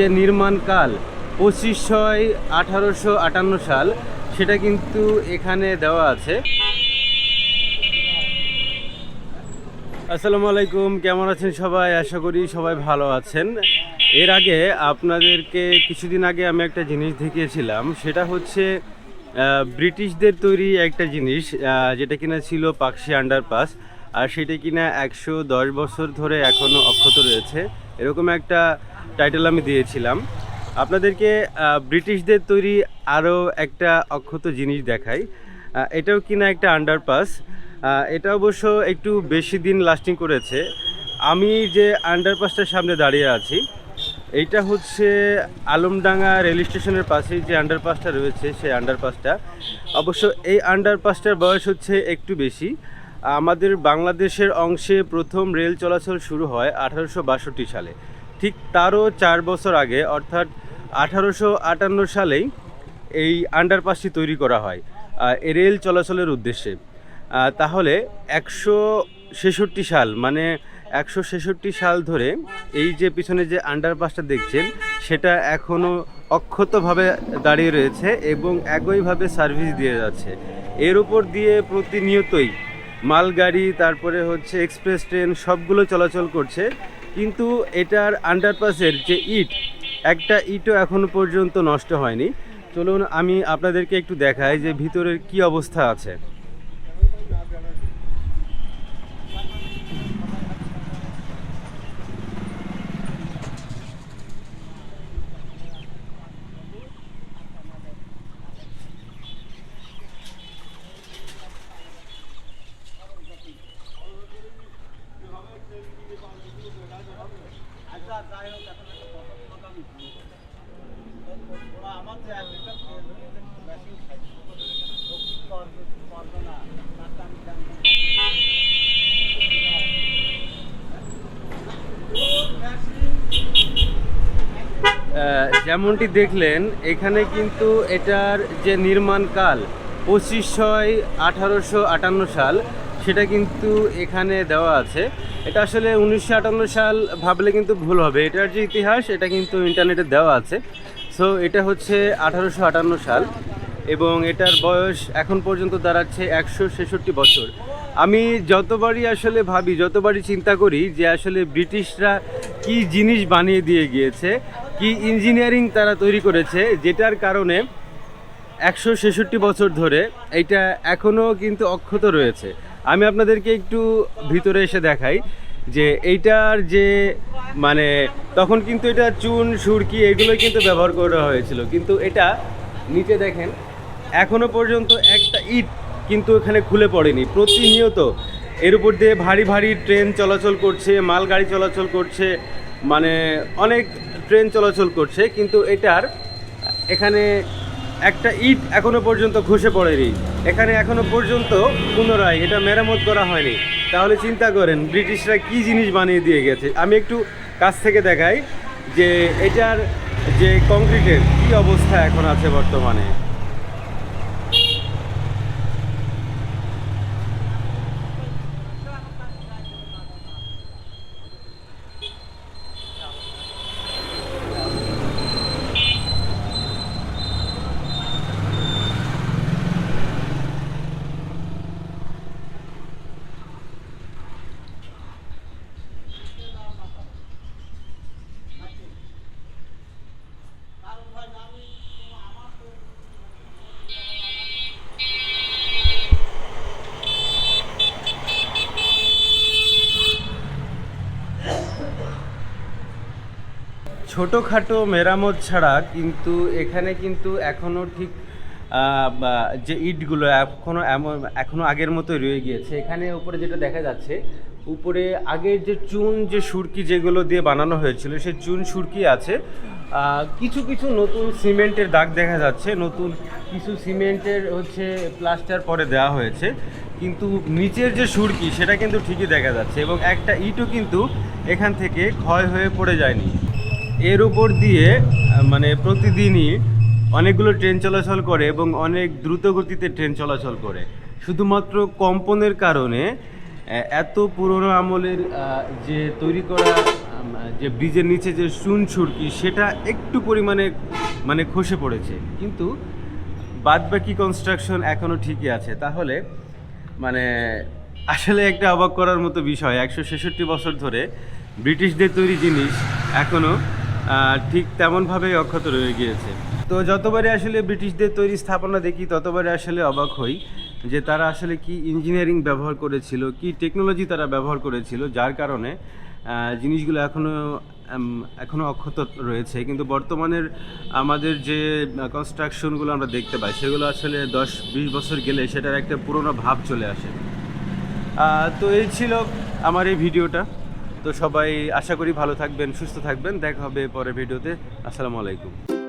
যে নির্মাণকাল পঁচিশ ছয় আঠারোশো আটান্ন সাল, সেটা কিন্তু এখানে দেওয়া আছে। আসসালামু আলাইকুম, কেমন আছেন সবাই? আশা করি সবাই ভালো আছেন। এর আগে আপনাদেরকে কিছুদিন আগে আমি একটা জিনিস দেখিয়েছিলাম, সেটা হচ্ছে ব্রিটিশদের তৈরি একটা জিনিস যেটা কিনা ছিল পাকশি আন্ডারপাস, আর সেটা কিনা একশো দশ বছর ধরে এখনও অক্ষত রয়েছে। এরকম একটা টাইটেল আমি দিয়েছিলাম। আপনাদেরকে ব্রিটিশদের তৈরি আরও একটা অক্ষত জিনিস দেখাই। এটাও কিনা একটা আন্ডারপাস এটা অবশ্য একটু বেশি দিন লাস্টিং করেছে। আমি যে আন্ডারপাসটার সামনে দাঁড়িয়ে আছি, এইটা হচ্ছে আলমডাঙ্গা রেল স্টেশনের পাশেই যে আন্ডারপাসটা রয়েছে, সেই আন্ডারপাসটা অবশ্য এই আন্ডারপাসটার বয়স হচ্ছে একটু বেশি। আমাদের বাংলাদেশের অংশে প্রথম রেল চলাচল শুরু হয় আঠারোশো বাষট্টি সালে। ঠিক তারও চার বছর আগে, অর্থাৎ আঠারোশো আটান্ন সালেই এই আন্ডারপাসটি তৈরি করা হয় রেল চলাচলের উদ্দেশ্যে। তাহলে একশো ছেষট্টি সাল মানে একশো ছেষট্টি সাল ধরে এই যে পিছনে যে আন্ডারপাসটা দেখছেন, সেটা এখনও অক্ষতভাবে দাঁড়িয়ে রয়েছে এবং একইভাবে সার্ভিস দিয়ে যাচ্ছে। এর উপর দিয়ে প্রতিনিয়তই মালগাড়ি, তারপরে হচ্ছে এক্সপ্রেস ট্রেন, সবগুলো চলাচল করছে। কিন্তু এটার আন্ডারপাসের যে ইট, একটা ইটও এখনও পর্যন্ত নষ্ট হয়নি। চলুন আমি আপনাদেরকে একটু দেখাই যে ভিতরের কি অবস্থা আছে। যেমনটি দেখলেন এখানে কিন্তু এটার যে নির্মাণকাল পঁচিশ ছয় আঠারোশো আটান্ন সাল সেটা কিন্তু এখানে দেওয়া আছে। এটা আসলে উনিশশো আটান্ন সাল ভাবলে কিন্তু ভুল হবে। এটার যে ইতিহাস, এটা কিন্তু ইন্টারনেটে দেওয়া আছে। সো এটা হচ্ছে আঠারোশো আটান্ন সাল এবং এটার বয়স এখন পর্যন্ত দাঁড়াচ্ছে একশো ছেষট্টি বছর। আমি যতবারই আসলে ভাবি, যতবারই চিন্তা করি যে আসলে ব্রিটিশরা কি জিনিস বানিয়ে দিয়ে গিয়েছে, কি ইঞ্জিনিয়ারিং তারা তৈরি করেছে, যেটার কারণে একশো ছেষট্টি বছর ধরে এইটা এখনও কিন্তু অক্ষত রয়েছে। আমি আপনাদেরকে একটু ভিতরে এসে দেখাই যে এইটার যে মানে তখন কিন্তু এটা চুন, সুরকি এগুলো কিন্তু ব্যবহার করা হয়েছিল। কিন্তু এটা নিচে দেখেন, এখনও পর্যন্ত একটা ইট কিন্তু এখানে খুলে পড়েনি। প্রতিনিয়ত এর উপর দিয়ে ভারী ভারী ট্রেন চলাচল করছে, মালগাড়ি চলাচল করছে মানে অনেক ট্রেন চলাচল করছে, কিন্তু এটার এখানে একটা ইট এখনও পর্যন্ত খসে পড়েনি। এখানে এখনও পর্যন্ত পুনরায় এটা মেরামত করা হয়নি। তাহলে চিন্তা করেন, ব্রিটিশরা কি জিনিস বানিয়ে দিয়ে গেছে? আমি একটু কাছ থেকে দেখাই যে এটার যে কংক্রিটের কি অবস্থা এখন আছে বর্তমানে। ছোটোখাটো মেরামত ছাড়া কিন্তু এখানে কিন্তু এখনও ঠিক যে ইটগুলো এখনও এমন এখনও আগের মতোই রয়ে গিয়েছে। এখানে উপরে যেটা দেখা যাচ্ছে, উপরে আগের যে চুন, যে সুরকি যেগুলো দিয়ে বানানো হয়েছিল, সেই চুন সুরকি আছে। কিছু কিছু নতুন সিমেন্টের দাগ দেখা যাচ্ছে, নতুন কিছু সিমেন্টের হচ্ছে প্লাস্টার পরে দেওয়া হয়েছে। কিন্তু নিচের যে সুরকি, সেটা কিন্তু ঠিকই দেখা যাচ্ছে এবং একটা ইটও কিন্তু এখান থেকে ক্ষয় হয়ে পড়ে যায়নি। এর উপর দিয়ে মানে প্রতিদিনই অনেকগুলো ট্রেন চলাচল করে এবং অনেক দ্রুত গতিতে ট্রেন চলাচল করে। শুধুমাত্র কম্পনের কারণে এত পুরনো আমলের যে তৈরি করা যে ব্রিজের নিচে যে চুন ছুরকি, সেটা একটু পরিমাণে মানে খসে পড়েছে। কিন্তু বাদ বাকি কনস্ট্রাকশন এখনও ঠিকই আছে। তাহলে মানে আসলে একটা অবাক করার মতো বিষয়, একশো ছেষট্টি বছর ধরে ব্রিটিশদের তৈরি জিনিস এখনও ঠিক তেমনভাবেই অক্ষত রয়ে গিয়েছে। তো যতবারে আসলে ব্রিটিশদের তৈরি স্থাপনা দেখি ততবারে আসলে অবাক হই যে তারা আসলে কি ইঞ্জিনিয়ারিং ব্যবহার করেছিল, কি টেকনোলজি তারা ব্যবহার করেছিল, যার কারণে জিনিসগুলো এখনও এখনও অক্ষত রয়েছে। কিন্তু বর্তমানের আমাদের যে কনস্ট্রাকশনগুলো আমরা দেখতে পাই, সেগুলো আসলে দশ, বিশ বছর গেলে সেটার একটা পুরোনো ভাব চলে আসে। তো এই ছিল আমার এই ভিডিওটা। তো সবাই আশা করি ভালো থাকবেন সুস্থ থাকবেন। দেখা হবে পরের ভিডিওতে। আসসালামু আলাইকুম।